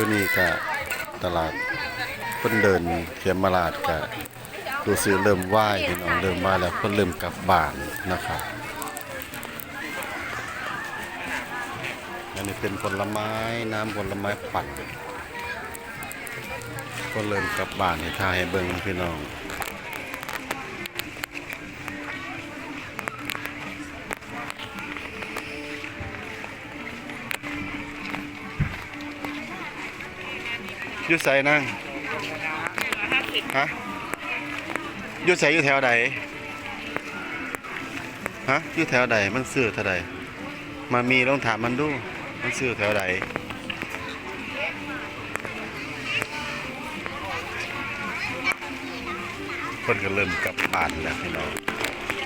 ช่วงนี้ก็ตลาดเพิ่นเดินเขียมมาลาดก็ดูซื้อเริ่มไหว้พี่น้องเริ่มไหว้แล้วเพิ่นเริ่มกลับบ้านนะครับอันนี้เป็นผลไม้น้ำผลไม้ปั่นก็เริ่มกลับบ้านให้ทาให้เบิ่งพี่น้อง ยู่ไสนั่งฮะอยู่ไสอยู่แถวใดฮะอยู่แถวใดมันซื้อเท่าใดมามีลองถามมันดู มันซื้อแถวใดคนก็เริ่มกลับบ้านแล้วพี่น้อง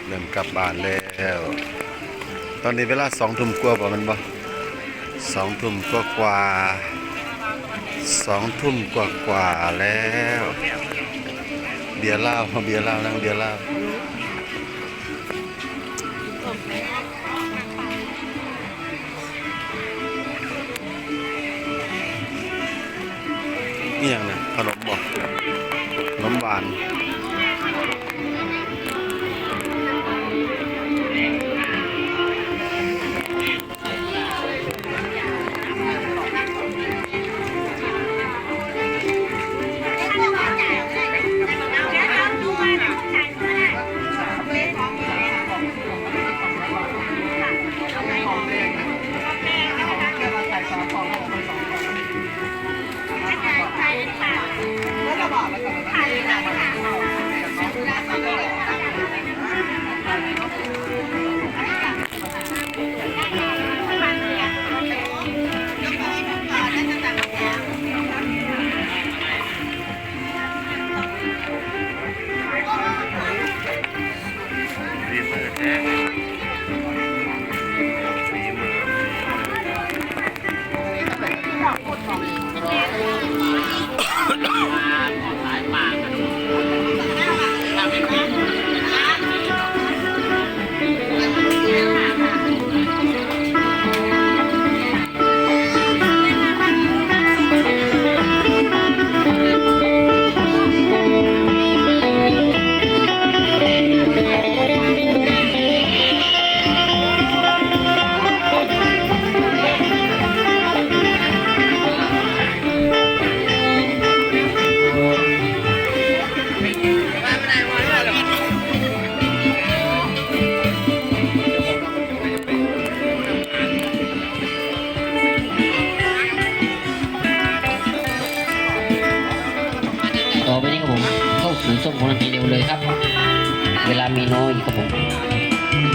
เริ่มกลับบ้านแล้วตอนนี้เวลาสองทุ่มกว่าบ่แมันบ่สองทุ่มกว่ากว่า สองทุ่มกว่ากว่าๆแล้ว เบียร์เหล้าเบียร์เหล้านั่งเบียร์เหล้านี่ย่างนะขนมบอกขนมหวาน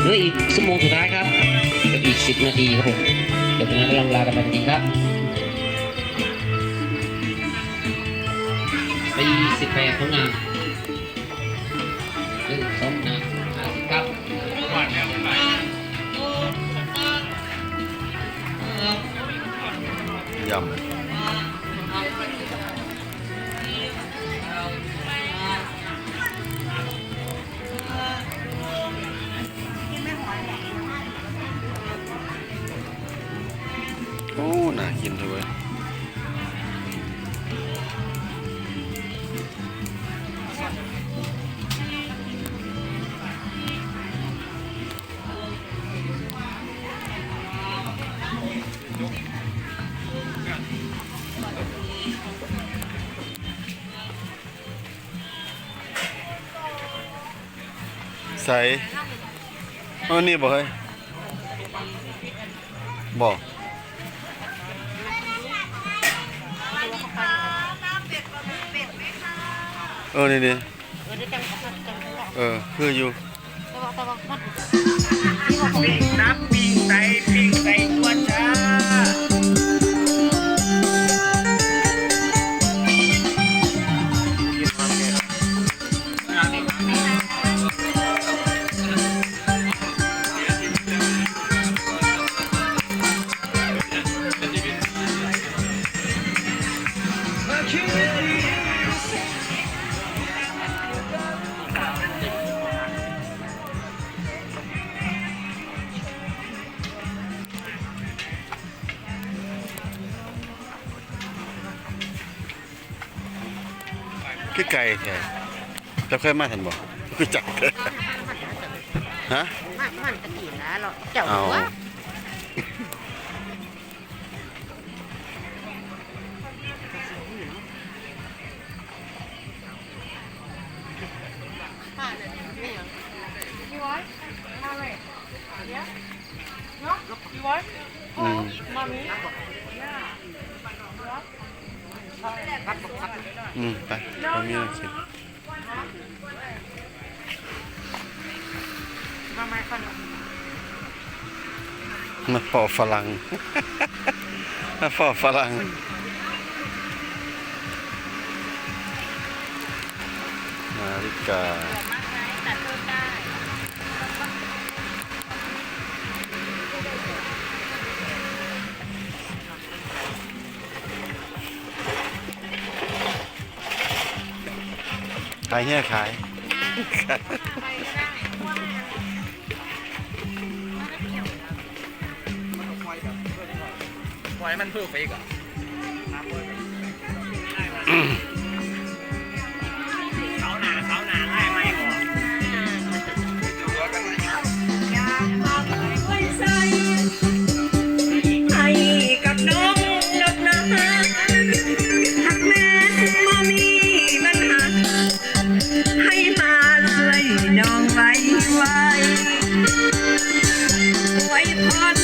ลืออีกชั่วโมงสุดท้ายครับกับอีกสิบนาทีครับผมเดี๋ยวเป็นนั้นก็ลำลากันไปจริงๆครับปีสิบแปดของงานหนึ่งสองนะห้าสิบครับยำ กินเลยเว้ยใส่เออนี่บ่เฮ้ยบ่เอ อนี่นี่เออคืออยู่ปิงน้ำปิงใส่ปิงใส่ตัวจ้า คือไก่แท้จะเคยมาทันบ่คือจักเด้อฮะ มันมันตะกี้นะเราเจ้าเอาว่าพี่ไว้มาเลยเดี๋ยวเนาะพี่ไว้อืมม พัดพัดอืมไปเอามีอะไรกิมาไม่ขนมมาพอฝรั่งมาพอฝรั่งนาฬิกาตัดต้นได้ ขายเฮียขายปล่อยมันเพื่อเฟกอะ ไ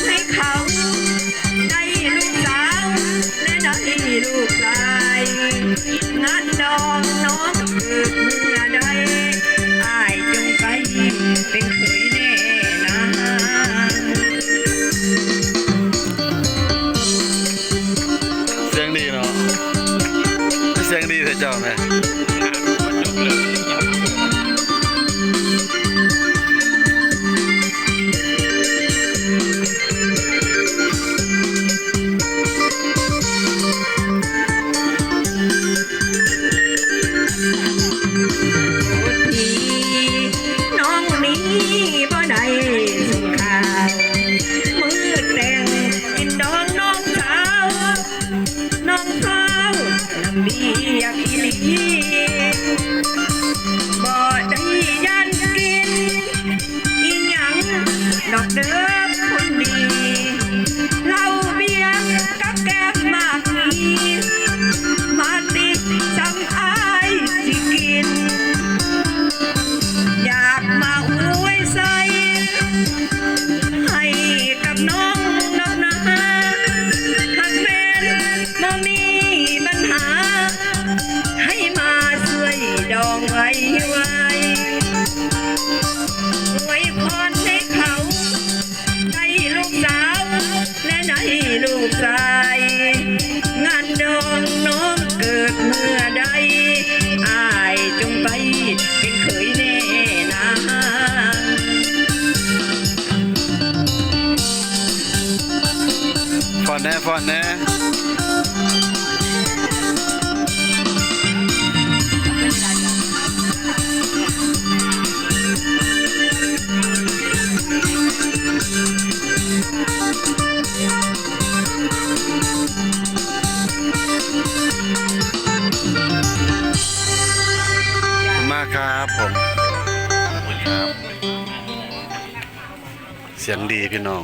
เสียงดีพี่น้อง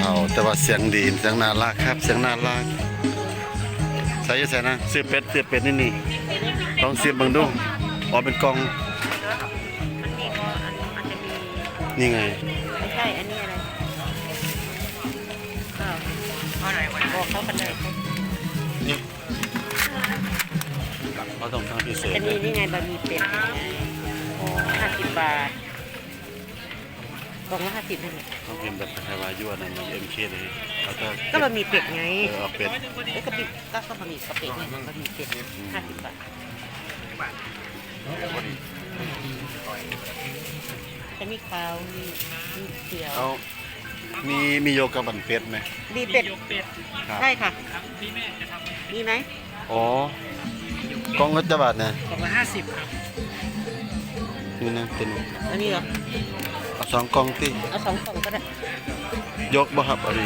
เอาแต่ว่าเสียงดีเสียงน่ารักครับ เสียงน่ารักใส่อยังใส่นะซื้อเป็ดซื้อเป็ดนี่นี่ลองเสียบเบังดูอ๋อเป็นกล่องมันมีก็อันอันจะมีนี่ไงไม่ใช่อันนี้อะไรก็เอาไหนวันบอกเขากันเลยนี่เราต้องทำพิเศษจะมีนี่ไงบะหมี่เป็ดห้าสิบบาท กล่องละห้าสิบนั่นแหละต้องเห็นแบบคล้ายๆว่ายั่วนั่นเอ็มเคเลยเขาจะก็บะหมี่เป็ดไงเออเอาเป็ดเอ้ยกะปิก็ก็บะหมี่กะปิไงบะหมี่เป็ดห้าสิบบาทจะมีข้าวมีมีเขียวเอามีมีโยกับบันเป็ดไหมมีเป็ดครับใช่ค่ะมีไหมอ๋อกล่องละจะบาทนะกล่องละห้าสิบครับนี่นะเป็นอันนี้เหรอเอา สองกล่องที่เอาสองกล่องก็ได้ยกบ่ครับเอะไร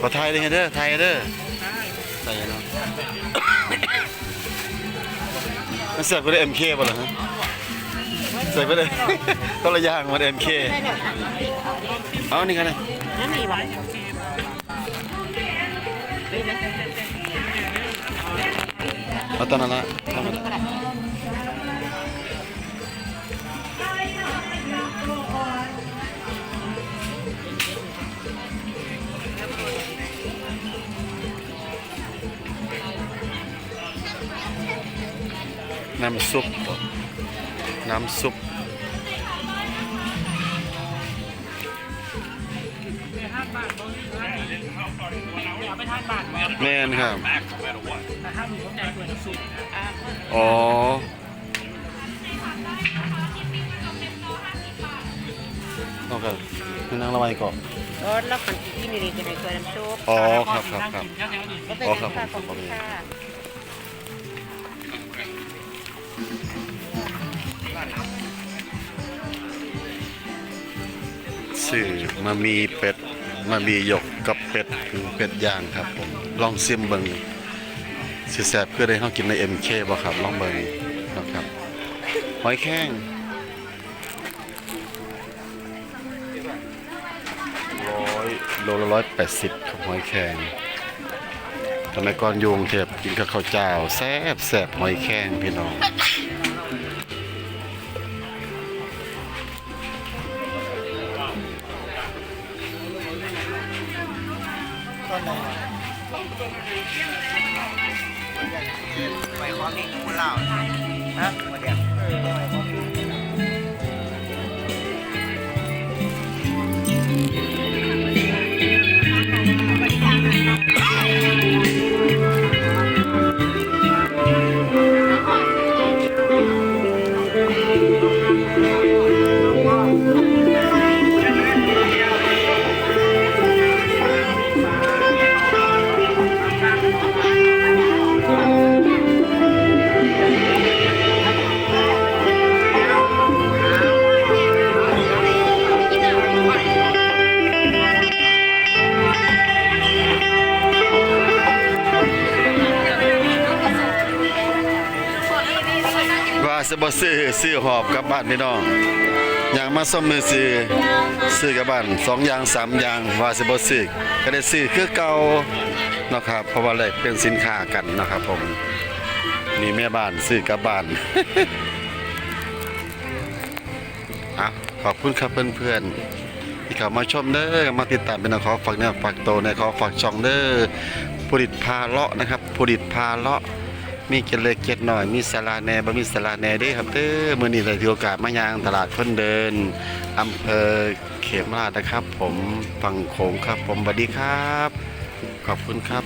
ขอทายเลยเด้อทายเด้อใส่เนาะมันเสิร์ฟไปได้ MK ป่ะล่ะฮะเสิร์ฟไปได้ต้นละอย่างมัน MK เอานี่กันเลยนั่นนี่วะเอาตอนนั้นละ น้ำซุป น้ำซุปแม่นครับอ๋อต้องกันคือนั่งระบายก่อนรถแล้วคนที่นี่จะในตัวน้ำซุปอ๋อครับครับครับก็เป็นอ๋อครับค่าผขอมงขอบคุณค่าื่อมามีเป็ดมามีหยกกับเป็ดคือเป็ดย่างครับผมลองซิมเบิงสิแซ่บคือได้เฮากินใน MK บ่ครับลองเบิงนะครับหอยแข้งร้อยโลละร้อยแปดสิบครับหอยแข้งทำไมก่อนอยุงเทพกินกับข้าวเจ้าแซ่บแซ่บหอยแข้งพี่น้อง ไปขอเลี้ยงคนเล่าฮะมาเดี๋ยว บ่ซื้อซื้อหอบกลับบ้านพี่น้องอย่างมาซ่อมมือซื้อซื้อกลับบ้านสองอย่างสามอย่างว่าสิบ่ซื้อก็ได้ซื้อคือเก่านะครับเพราะว่าแลกเป็นสินค้ากันนะครับผมนี่แม่บ้านซื้อกลับบ้านอะขอบคุณครับเพื่อนๆที่เข้ามาชมเด้อมาติดตามเป็นขอฝากเนี่ยฝากโตในขอฝากช่องเด้อผลิตพาเลาะนะครับผลิตพาเลาะ มีเกล็ดเล็กเกล็ดหน่อย มีสาราแหน่บ่มีสาราแหน่เด้ครับเด้อมื้อนี้ได้ถือโอกาสมายางตลาดคนเดินอำเภอเขมราชนะครับ ผมฝั่งโขงครับ ผมสวัสดีครับ ขอบคุณครับ